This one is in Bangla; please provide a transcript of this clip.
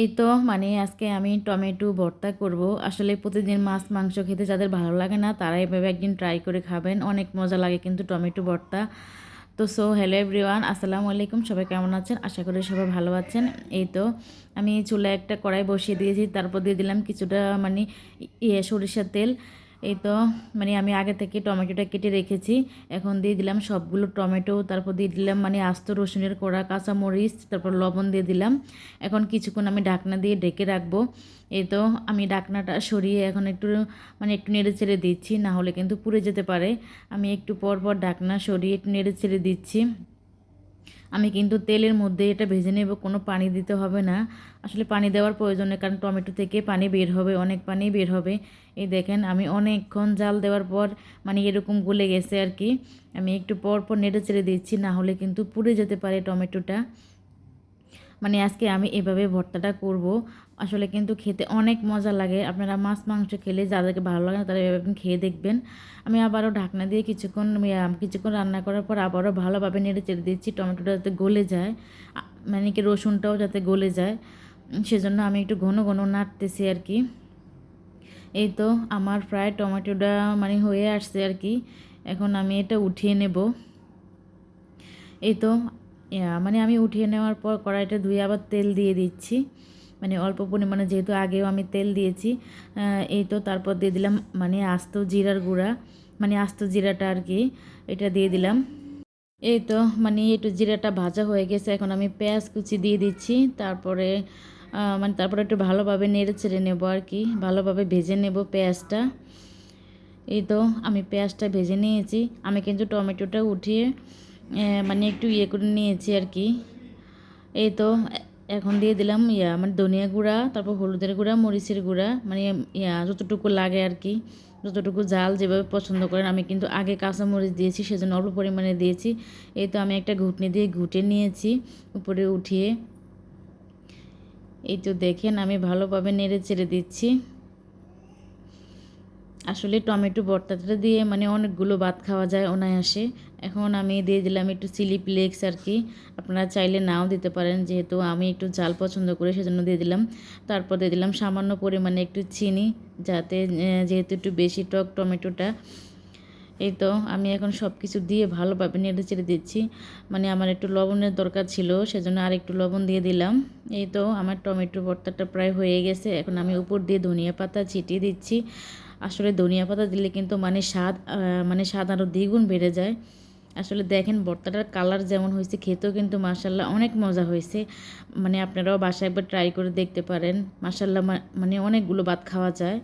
এই তো মানে আজকে আমি টমেটো ভর্তা করব। আসলে প্রতিদিন মাছ, মাংস খেতে যাদের ভালো লাগে না, তারা এভাবে একদিন ট্রাই করে খাবেন। অনেক মজা লাগে কিন্তু টমেটো ভর্তা। তো সো হ্যালো এভরিওয়ান আসসালামু আলাইকুম, সবাই কেমন আছেন? আশা করি সবাই ভালো আছেন। এই তো, আমি চুলায় একটা কড়াই বসিয়ে দিয়েছি, তারপর দিয়ে দিলাম কিছুটা মানে ইয়ে সরিষার তেল। এই তো মানে আমি আগে থেকে টমেটোটা কেটে রেখেছি। এখন দিয়ে দিলাম সবগুলো টমেটো, তারপর দিয়ে দিলাম মানে আস্ত রসুনের কোড়া কাঁচামরিচ তারপর লবণ দিয়ে দিলাম। এখন কিছুক্ষণ আমি ঢাকনা দিয়ে ঢেকে রাখব। এই তো, আমি ঢাকনাটা সরিয়ে এখন একটু মানে একটু নেড়ে ছেড়ে দিচ্ছি, না হলে কিন্তু পুড়ে যেতে পারে। আমি একটু পর পর ঢাকনা সরিয়ে একটু নেড়ে ছেড়ে দিচ্ছি। আমি কিন্তু তেলের মধ্যে এটা ভেজে নেব, কোনো পানি দিতে হবে না। আসলে পানি দেওয়ার প্রয়োজন নেই, কারণ টমেটো থেকে পানি বের হবে, অনেক পানি বের হবে। এই দেখেন, আমি অনেকক্ষণ জাল দেওয়ার পর মানে এরকম গলে গেছে আর কি। আমি একটু পর পর নেড়ে ছেড়ে দিচ্ছি, না হলে কিন্তু পুড়ে যেতে পারে টমেটোটা। মানে আজকে আমি এভাবে ভর্তাটা করব। আসলে কিন্তু খেতে অনেক মজা লাগে। আপনারা মাছ, মাংস খেলে যাদেরকে ভালো লাগে না তারা এভাবে খেয়ে দেখবেন। আমি আবারও ঢাকনা দিয়ে কিছুক্ষণ কিছুক্ষণ রান্না করার পর আবারও ভালোভাবে নেড়ে চেড়ে দিচ্ছি। টমেটোটা যাতে গলে যায় মানে কি রসুনটাও যাতে গলে যায়। সেজন্য আমি একটু ঘন ঘন নাড়তেছি আর কি। এই তো আমার প্রায় টমেটোটা মানে হয়ে আসছে আর কি। এখন আমি এটা উঠিয়ে নেব। এই তো মানে আমি উঠিয়ে নেওয়ার পর কড়াইটা ধুয়ে আবার তেল দিয়ে দিচ্ছি। মানে অল্প পরিমাণে যেহেতু আগেও আমি তেল দিয়েছি এই তো তারপর দিয়ে দিলাম মানে আস্ত জিরার গুঁড়া মানে আস্ত জিরাটা আর কি, এটা দিয়ে দিলাম। এই তো মানে একটু জিরাটা ভাজা হয়ে গেছে, এখন আমি পেঁয়াজ কুচি দিয়ে দিচ্ছি, তারপরে মানে তারপরে একটু ভালোভাবে নেড়ে ছেড়ে নেব আর কি, ভালোভাবে ভেজে নেব পেঁয়াজটা। এই তো, আমি পেঁয়াজটা ভেজে নিয়েছি, আমি কিন্তু টমেটোটা উঠিয়ে মানে একটু ইয়ে করে নিয়েছি আর কি। এই তো, এখন দিয়ে দিলাম ইয়া মানে ধনিয়া গুঁড়া, তারপর হলুদের গুঁড়া, মরিচের গুঁড়া মানে ইয়া, যতটুকু লাগে আর কি, যতটুকু জাল যেভাবে পছন্দ করেন। আমি কিন্তু আগে কাঁচা মরিচ দিয়েছি, সেজন্য অল্প পরিমাণে দিয়েছি। এই তো আমি একটা ঘুটনি দিয়ে ঘুটে নিয়েছি উপরে উঠিয়ে। এই তো দেখেন, আমি ভালোভাবে নেড়ে চেড়ে দিচ্ছি। আসলে টমেটো ভর্তাটা দিয়ে মানে অনেকগুলো ভাত খাওয়া যায় অনায়াসে। এখন আমি দিয়ে দিলাম একটু চিলি ফ্লেক্স আর কি। আপনারা চাইলে নাও দিতে পারেন, যেহেতু আমি একটু জাল পছন্দ করি, সেজন্য দিয়ে দিলাম। তারপর দিয়ে দিলাম সামান্য পরিমাণে একটু চিনি, যাতে যেহেতু একটু বেশি টক টমেটোটা। এই তো, আমি এখন সব কিছু দিয়ে ভালোভাবে নেড়ে চেড়ে দিচ্ছি। মানে আমার একটু লবণের দরকার ছিল, সেজন্য আর একটু লবণ দিয়ে দিলাম। এই তো, আমার টমেটো ভর্তাটা প্রায় হয়ে গেছে। এখন আমি উপর দিয়ে ধনিয়া পাতা ছিটিয়ে দিচ্ছি। আসলে ধনিয়া পাতা দিলে কিন্তু মানে স্বাদ মানে স্বাদ আরও দ্বিগুণ বেড়ে যায়। আসলে দেখেন, ভর্তাটার কালার যেমন হয়েছে, খেতেও কিন্তু মাসাল্লাহ অনেক মজা হয়েছে। মানে আপনারাও বাসায় একবার ট্রাই করে দেখতে পারেন। মাসাল্লাহ মানে অনেকগুলো ভাত খাওয়া যায়।